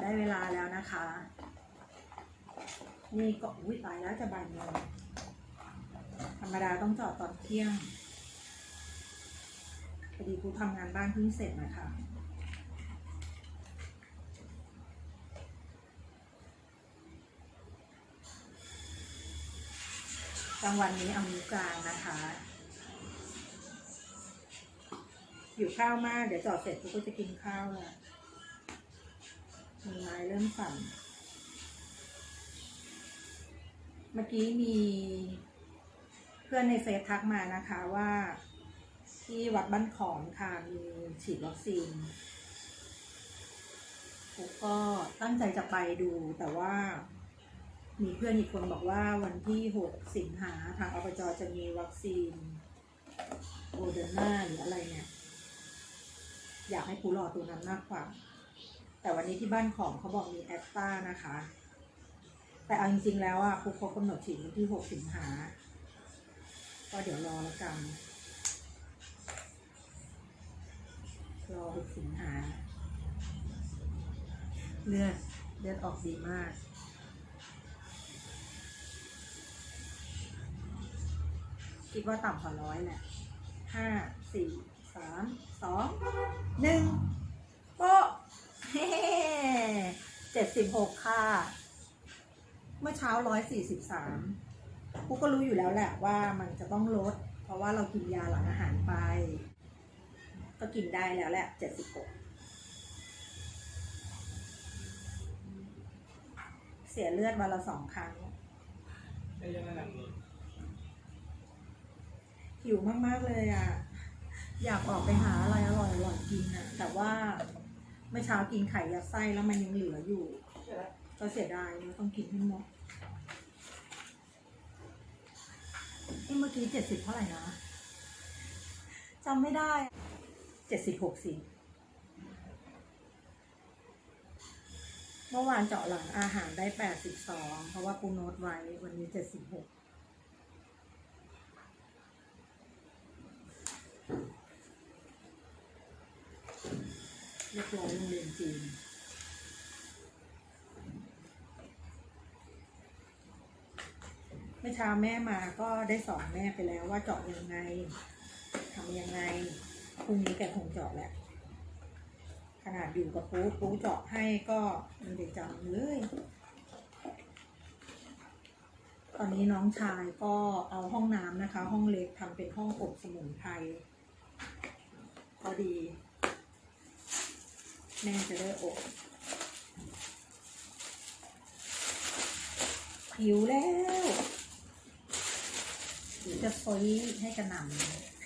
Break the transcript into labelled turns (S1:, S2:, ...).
S1: ได้เวลาแล้วนะคะ นี่ก็อุ้ยตายแล้วจะบ่ายโมงธรรมดาต้องจอดตอนเที่ยงพอดีกูทำงานบ้านเพิ่งเสร็จนะคะกลางวันนี้เอานิ้วกลางนะคะหิวข้าวมาก เดี๋ยวจอดเสร็จกูก็จะกินข้าวแล้ว มือไม้เริ่มสั่น เมื่อกี้มีเพื่อนในเฟซทักมานะคะว่า ที่วัดบ้านขอนค่ะมีฉีดวัคซีนกูก็ตั้งใจจะไปดูแต่ว่ามีเพื่อนอีกคนบอกว่าวันที่หกสิงหาทางอบจจะมีวัคซีนโอเดอร์นาหรืออะไรเนี่ย อยากให้กูรอตัวนั้นมากกว่า แต่วันนี้ที่บ้านของเขาบอกมีแอสตานะคะ แต่เอาจริงๆแล้วอะครูเขากำหนดฉีดวันที่หกสิงหาก็เดี๋ยวรอแล้วกัน รอหกสิงหาเลือดเลือดออกดีมากคิดว่าต่ำกว่าร้อยแหละห้าสี่สามสองหนึ่งโป๊ะ จ็ดสิบหกค่ะ เมื่อเช้าร้อยสี่สิบสามกูก็รู้อยู่แล้วแหละว่ามันจะต้องลด เพราะว่าเรากินยาหลังอาหารไป ก็กินได้แล้วแหละเจ็ดสิบหกเสียเลือดวันละสองครั้ง
S2: ได้ยังไงหนังเลย
S1: หิวมาก ๆ เลยอะ อยากออกไปหาอะไรอร่อยอร่อยๆกินอะ แต่ว่า เมื่อเช้ากินไข่ยัดไส้แล้วมันยังเหลืออยู่ ก็เสียดายเราต้องกินให้หมดเอ้เมื่อกี้เจ็ดสิบเท่าไหร่นะจำไม่ได้เจ็ดสิบหกสิเมื่อวานเจาะหลังอาหารได้แปดสิบสองเพราะว่าปูโน้ตไว้วันนี้เจ็ดสิบหก เรียบร้อยโรงเรียนจีนเมื่อเช้าแม่มาก็ได้สอนแม่ไปแล้วว่าเจาะยังไงทำยังไงพรุ่งนี้แกคงเจาะแหละขนาดอยู่กับปูปูเจาะให้ก็ไม่ได้จำเลย ตอนนี้น้องชายก็เอาห้องน้ำนะคะ ห้องเล็กทำเป็นห้องอบสมุนไพรพอดี แม่จะได้อบหิวแล้วเดี๋ยวจะซอยให้กระหน่ำ